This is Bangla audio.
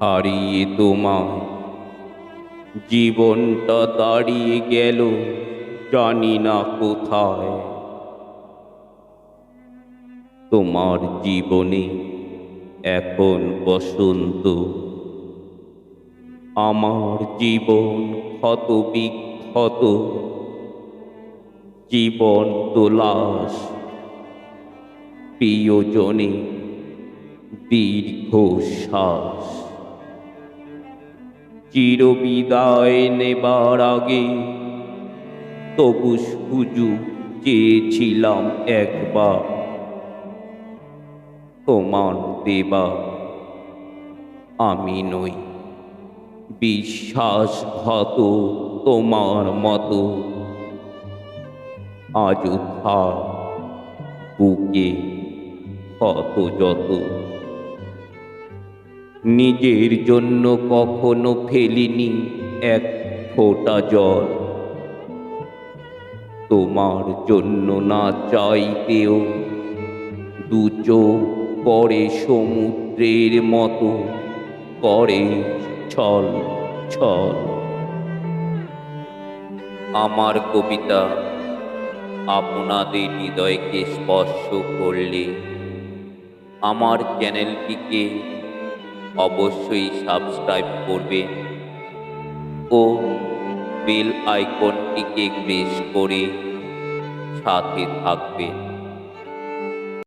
হারিয়ে তোমার জীবনটা দাঁড়িয়ে গেল, জানি না কোথায়। তোমার জীবনে এখন বসন্ত। আমার জীবন ক্ষত বিক্ষত জীবন তোলাস প্রিয়জনে দীর্ঘশ্বাস। চিরবিদায় নেবার আগে তবু সুযোগ চেয়েছিলাম একবার। তোমার দেবা, আমি নই। বিশ্বাস বিশ্বাসঘাত তোমার মতো। আজও থাক বুকে ক্ষত যত। নিজের জন্য কখনো ফেলিনি এক ফোঁটা জল। তোমার জন্য না চাইতেও দু করে সমুদ্রের মতো করে ছল ছল। আমার কবিতা আপনাদের হৃদয়কে স্পর্শ করলে, আমার চ্যানেলটিকে অবশ্যই সাবস্ক্রাইব করবে ও বেল আইকনটিকে প্রেস করে সাথে থাকবেন